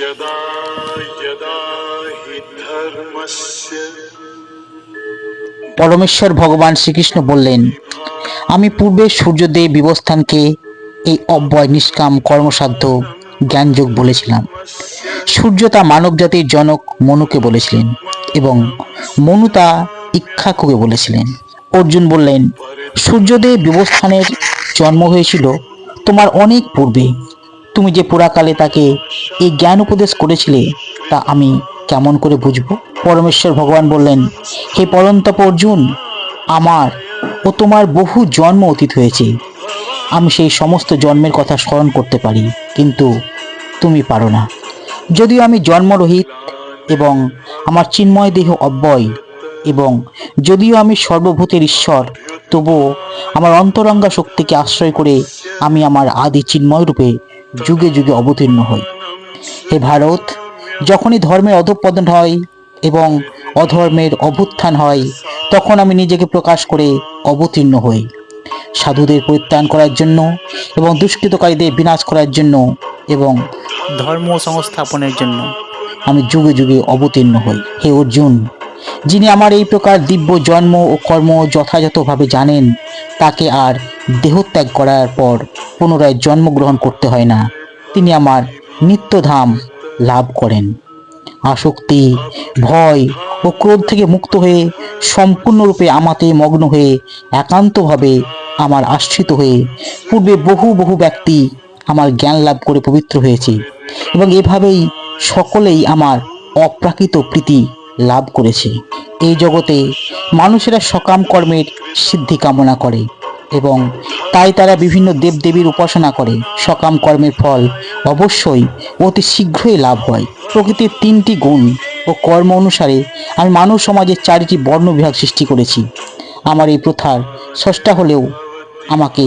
यदा यदा हि धर्मस्य পরমেশ্বর ভগবান শ্রীকৃষ্ণ বললেন আমি পূর্বে সূর্যদেব বিবস্থানকে এই অব্যয় নিষ্কাম কর্মসাধ্য জ্ঞানযোগ বলেছিলাম সূর্য তা মানব জাতির জনক মনুকে বলেছিলেন এবং মনু তা ইক্ষাকুকে বলেছিলেন অর্জুন বললেন সূর্যদেব বিবস্থানের জন্ম হয়েছিল তোমার অনেক পূর্বে তুমি যে পুরাকালে তাকে এই জ্ঞান উপদেশ করেছিলে, তা আমি কেমন করে বুঝব? পরমেশ্বর ভগবান বললেন, হে পরন্তপ অর্জুন, আমার ও তোমার বহু জন্ম অতীত হয়েছে। আমি সেই সমস্ত জন্মের কথা স্মরণ করতে পারি, কিন্তু তুমি পারো না। যদিও আমি জন্মরহিত এবং আমার চিন্ময় দেহ অব্যয়, এবং যদিও আমি সর্বভূতের ঈশ্বর, তবুও আমার অন্তরঙ্গা শক্তিকে আশ্রয় করে আমি আমার আদি চিন্ময় রূপে যুগে যুগে অবতীর্ণ হই। হে ভারত, যখনই ধর্মের অধঃপতন হয় এবং অধর্মের অভ্যুত্থান হয়, তখন আমি নিজেকে প্রকাশ করে অবতীর্ণ হই। সাধুদের পরিত্রাণ করার জন্য এবং দুষ্কৃতকারীদের বিনাশ করার জন্য এবং ধর্ম সংস্থাপনের জন্য আমি যুগে যুগে অবতীর্ণ হই। হে অর্জুন, যিনি আমার এই প্রকার দিব্য জন্ম ও কর্ম যথাযথভাবে জানেন, তাকে আর দেহত্যাগ করার পর পুনরায় জন্মগ্রহণ করতে হয় না। তিনি আমার নিত্যধাম লাভ করেন। আসক্তি, ভয় ও ক্রোধ থেকে মুক্ত হয়ে সম্পূর্ণরূপে আমাতে মগ্ন হয়ে একান্তভাবে আমার আশ্রিত হয়ে পূর্বে বহু বহু ব্যক্তি আমার জ্ঞান লাভ করে পবিত্র হয়েছে এবং এভাবেই সকলেই আমার অপ্রাকৃত প্রীতি লাভ করেছে। এই জগতে মানুষেরা সকাম কর্মের সিদ্ধি কামনা করে। এবং তাই তারা বিভিন্ন দেবদেবীর উপাসনা করে। সকাম কর্মের ফল অবশ্যই অতি শীঘ্রই লাভ হয়। প্রকৃতির তিনটি গুণ ও কর্ম অনুসারে আমি মানব সমাজের চারিটি বর্ণ বিভাগ সৃষ্টি করেছি। আমার এই প্রথার স্রষ্টা হলেও আমাকে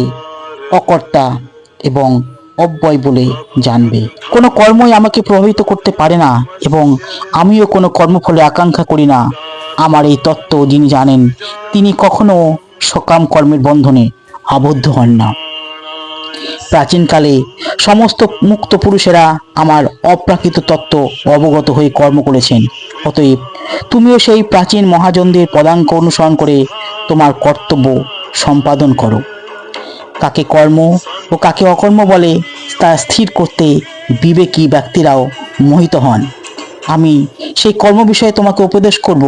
অকর্তা এবং অব্যয় বলে জানবে। কোনো কর্মই আমাকে প্রভাবিত করতে পারে না এবং আমিও কোনো কর্মফলে আকাঙ্ক্ষা করি না। আমার এই তত্ত্ব যিনি জানেন, তিনি কখনো সকাম কর্মের বন্ধনে আবদ্ধ হন না। প্রাচীনকালে সমস্ত মুক্ত পুরুষেরা আমার অপ্রাকৃত তত্ত্ব অবগত হয়ে কর্ম করেছেন। অতএব তুমিও সেই প্রাচীন মহাজনদের পদাঙ্ক অনুসরণ করে তোমার কর্তব্য সম্পাদন করো। কাকে কর্ম ও কাকে অকর্ম বলে তা স্থির করতে বিবেকী ব্যক্তিরাও মোহিত হন। আমি সেই কর্ম বিষয়ে তোমাকে উপদেশ করব।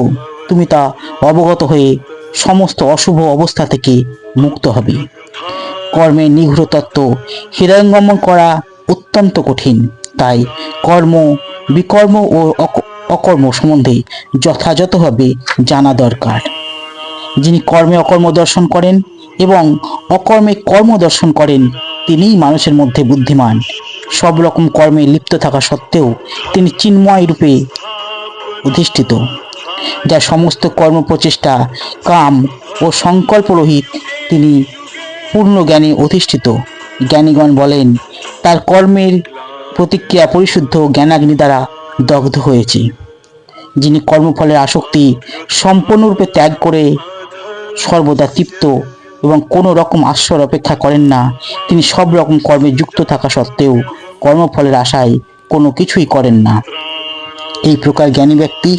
তুমি তা অবগত হয়ে সমস্ত অশুভ অবস্থা থেকে মুক্ত হবে। কর্মের নিগূঢ় তত্ত্ব, হৃদয়ঙ্গমন করা অত্যন্ত কঠিন। তাই কর্ম, বিকর্ম ও অক- অকর্ম সম্বন্ধে যথাযথভাবে জানা দরকার। যিনি কর্মে অকর্ম দর্শন করেন এবং অকর্মে কর্ম দর্শন করেন, তিনিই মানুষের মধ্যে বুদ্ধিমান। সব রকম কর্মে লিপ্ত থাকা সত্ত্বেও তিনি চিন্ময় রূপে অধিষ্ঠিত। যা সমস্ত কর্ম প্রচেষ্টা, কাম ও সংকল্প রহিত তিনি পূর্ণ জ্ঞানে অধিষ্ঠিত। জ্ঞানীগণ বলেন, তার কর্মের প্রতিক্রিয়া পরিশুদ্ধ জ্ঞানাগ্নি দ্বারা দগ্ধ হয়েছে। যিনি কর্মফলের আসক্তি সম্পূর্ণরূপে ত্যাগ করে সর্বদা তৃপ্ত এবং কোনো রকম আশ্রয় অপেক্ষা করেন না, তিনি সব রকম কর্মে যুক্ত থাকা সত্ত্বেও কর্মফলের আশায় কোনো কিছুই করেন না। এই প্রকার জ্ঞানী ব্যক্তি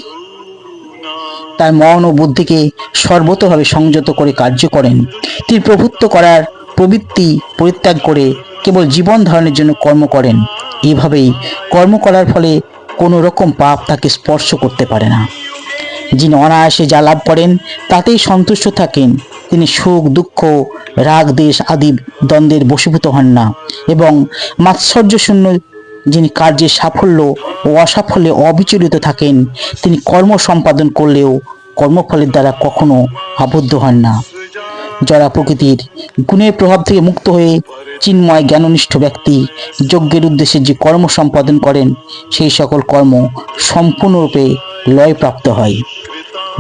তার মন ও বুদ্ধিকে সর্বতভাবে সংযত করে কার্য করেন। তিনি প্রভুত্ব করার প্রবৃত্তি পরিত্যাগ করে কেবল জীবন ধারণের জন্য কর্ম করেন। এইভাবেই কর্ম করার ফলে কোনো রকম পাপ তাকে স্পর্শ করতে পারে না। যিনি অনায়াসে যা লাভ করেন, তাতেই সন্তুষ্ট থাকেন। তিনি সুখ, দুঃখ, রাগ, দেশ আদি দ্বন্দ্বের বশীভূত হন না এবং মাৎসর্যশূন্য যিনি কার্যের সাফল্য ও অসাফল্যে অবিচলিত থাকেন, তিনি কর্ম সম্পাদন করলেও কর্মফলের দ্বারা কখনো আবদ্ধ হন না। যারা প্রকৃতির গুণের প্রভাব থেকে মুক্ত হয়ে চিন্ময় জ্ঞাননিষ্ঠ ব্যক্তি যজ্ঞের উদ্দেশ্যে যে কর্ম সম্পাদন করেন, সেই সকল কর্ম সম্পূর্ণরূপে লয়প্রাপ্ত হয়।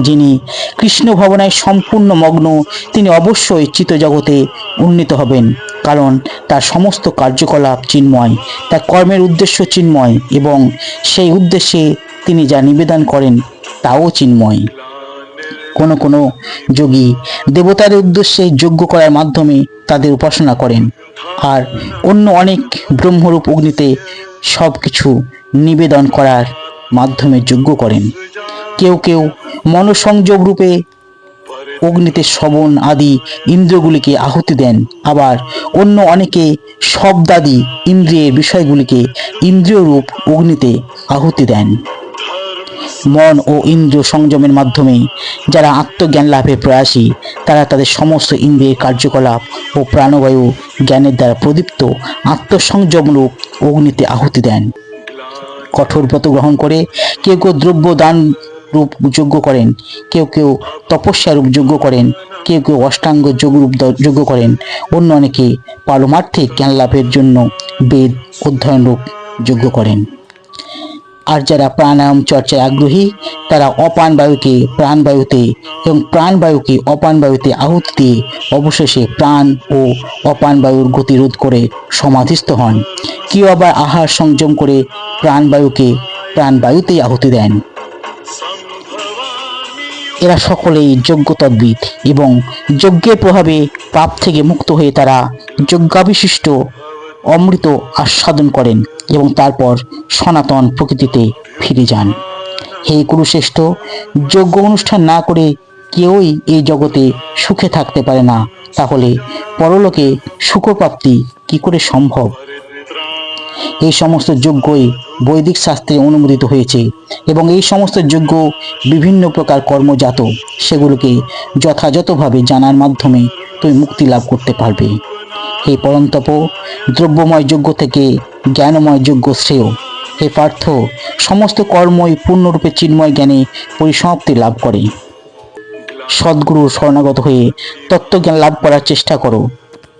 যিনি কৃষ্ণ ভাবনায় সম্পূর্ণ মগ্ন, তিনি অবশ্যই চিত্ত জগতে উন্নীত হবেন, কারণ তার সমস্ত কার্যকলাপ চিন্ময়, তার কর্মের উদ্দেশ্য চিন্ময় এবং সেই উদ্দেশ্যে তিনি যা নিবেদন করেন, তাও চিন্ময়। কোনো কোনো যোগী দেবতাদের উদ্দেশ্যে যজ্ঞ করার মাধ্যমে তাদের উপাসনা করেন। আর অন্য অনেক ব্রহ্মরূপ অগ্নিতে সব কিছু নিবেদন করার মাধ্যমে যোগ্য করেন। কেউ কেউ মনসংযোগ রূপে অগ্নিতে শ্রবণ আদি ইন্দ্রিয়গুলিকে আহুতি দেন। আবার অন্য অনেকে শব্দাদি ইন্দ্রিয়ের বিষয়গুলিকে ইন্দ্রিয় রূপ অগ্নিতে আহুতি দেন। মন ও ইন্দ্রিয় সংযমের মাধ্যমে যারা আত্মজ্ঞান লাভের প্রয়াসী, তারা তাদের সমস্ত ইন্দ্রিয়ের কার্যকলাপ ও প্রাণবায়ু জ্ঞানের দ্বারা প্রদীপ্ত আত্মসংযমরূপ অগ্নিতে আহুতি দেন। কঠোর ব্রত গ্রহণ করে কেউ কেউ দ্রব্য দান রূপ যোগ্য করেন, কেউ কেউ তপস্যা রূপ যোগ্য করেন, কেউ কেউ অষ্টাঙ্গ যোগ রূপ যোগ্য করেন। অন্য অনেকে পারমার্থিক জ্ঞান লাভের জন্য বেদ অধ্যয়ন রূপ যোগ্য করেন। আর যারা প্রাণায়াম চর্চায় আগ্রহী, তারা অপান বায়ুকে প্রাণবায়ুতে এবং প্রাণবায়ুকে অপান বায়ুতে আহুতি দিয়ে অবশেষে প্রাণ ও অপান বায়ুর গতিরোধ করে সমাধিস্থ হন। কেউ আবার আহার সংযম করে প্রাণবায়ুকে প্রাণবায়ুতেই আহুতি দেন। এরা সকলেই যোগ্যতদ্বিদ এবং যজ্ঞের প্রভাবে পাপ থেকে মুক্ত হয়ে তারা যজ্ঞাবিশিষ্ট অমৃত আস্বাদন করেন এবং তারপর সনাতন প্রকৃতিতে ফিরে যান। হে কুরুশ্রেষ্ঠ, যজ্ঞ অনুষ্ঠান না করে কেউই এই জগতে সুখে থাকতে পারে না। তাহলে পরলোকে সুখপ্রাপ্তি কি করে সম্ভব? এই সমস্ত যজ্ঞই বৈদিক শাস্ত্রে অনুমোদিত হয়েছে এবং এই সমস্ত যজ্ঞ বিভিন্ন প্রকার কর্মজাত, সেগুলোকে যথাযথভাবে জানার মাধ্যমে তুমি মুক্তি লাভ করতে পারবে। হে পরন্তপ দ্রব্যময় যোগ্য থেকে জ্ঞানময় যোগ্য শ্রেয়। হে পার্থ, সমস্ত কর্মই পূর্ণরূপে চিন্ময় জ্ঞানে পরিসমাপ্তি লাভ করে। সদ্গুরুর শরণাগত হয়ে তত্ত্বজ্ঞান লাভ করার চেষ্টা করো।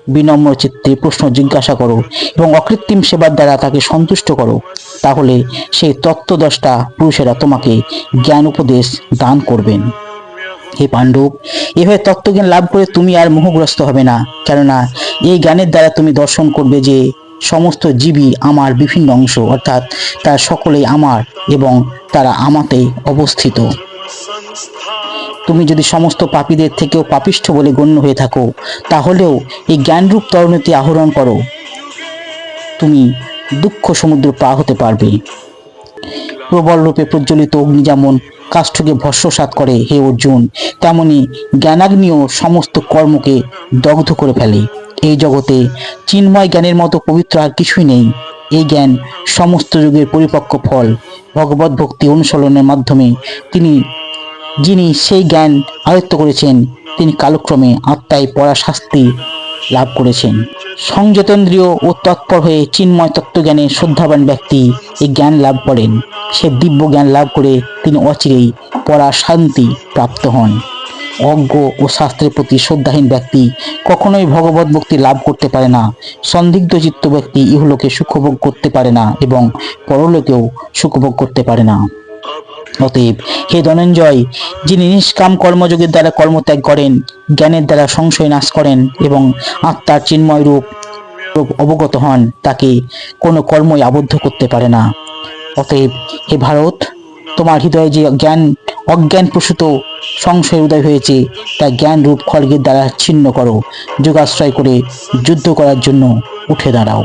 বিনম্র চিত্তে প্রশ্ন জিজ্ঞাসা করো এবং অকৃত্রিম সেবার দ্বারা তাকে সন্তুষ্ট করো। তাহলে সেই তত্ত্বদষ্টা পুরুষেরা তোমাকে জ্ঞান উপদেশ দান করবেন। হে পাণ্ডব এভাবে তত্ত্বজ্ঞান লাভ করে তুমি আর মোহগ্রস্ত হবে না। কেননা, এই জ্ঞানের দ্বারা তুমি দর্শন করবে যে সমস্ত জীবই আমার বিভিন্ন অংশ, অর্থাৎ তারা সকলেই আমার এবং তারা আমাতে অবস্থিত। তুমি যদি সমস্ত পাপীদের থেকেও পাপিষ্ঠ বলে গণ্য হয়ে থাকো, তাহলেও এই জ্ঞানরূপ তরণীতি আহরণ করো। তুমি দুঃখ সমুদ্র পা হতে পারবে। প্রবল রূপে প্রজ্বলিত অগ্নি যেমন কাষ্ঠকে ভস্মসাৎ করে, হে অর্জুন, তেমনি জ্ঞানাগ্নিও সমস্ত কর্মকে দগ্ধ করে ফেলে। এই জগতে চিন্ময় জ্ঞানের মতো পবিত্র আর কিছুই নেই। এই জ্ঞান সমস্ত যুগের পরিপক্ক ফল। ভগবত ভক্তি অনুসরণের মাধ্যমে তিনি, যিনি সেই জ্ঞান আয়ত্ত করেছেন, তিনি কালক্রমে আত্মায় পড়া শাস্তি লাভ করেছেন। সংযতেন্দ্রীয় ও তৎপর হয়ে চিন্ময় তত্ত্বজ্ঞানে শ্রদ্ধাবান ব্যক্তি এই জ্ঞান লাভ করেন। সে দিব্য জ্ঞান লাভ করে তিনি অচিরেই পড়া শান্তি প্রাপ্ত হন। অজ্ঞ ও শাস্ত্রের প্রতি শ্রদ্ধাহীন ব্যক্তি কখনোই ভগবত ভক্তি লাভ করতে পারে না। সন্দিগ্ধ চিত্ত ব্যক্তি ইহলোকে সুখভোগ করতে পারে না এবং পরলোকেও সুখভোগ করতে পারে না। অতএব হে ধনঞ্জয়, যিনি নিষ্কাম কর্মযোগের দ্বারা কর্মত্যাগ করেন, জ্ঞানের দ্বারা সংশয় নাশ করেন এবং আত্মার চিন্ময় রূপ অবগত হন, তাকে কোনো কর্মই আবদ্ধ করতে পারে না। অতএব হে ভারত, তোমার হৃদয়ে যে জ্ঞান, অজ্ঞান প্রসূত সংশয় উদয় হয়েছে, তা জ্ঞান রূপ খড়গের দ্বারা ছিন্ন করো। যোগাশ্রয় করে যুদ্ধ করার জন্য উঠে দাঁড়াও।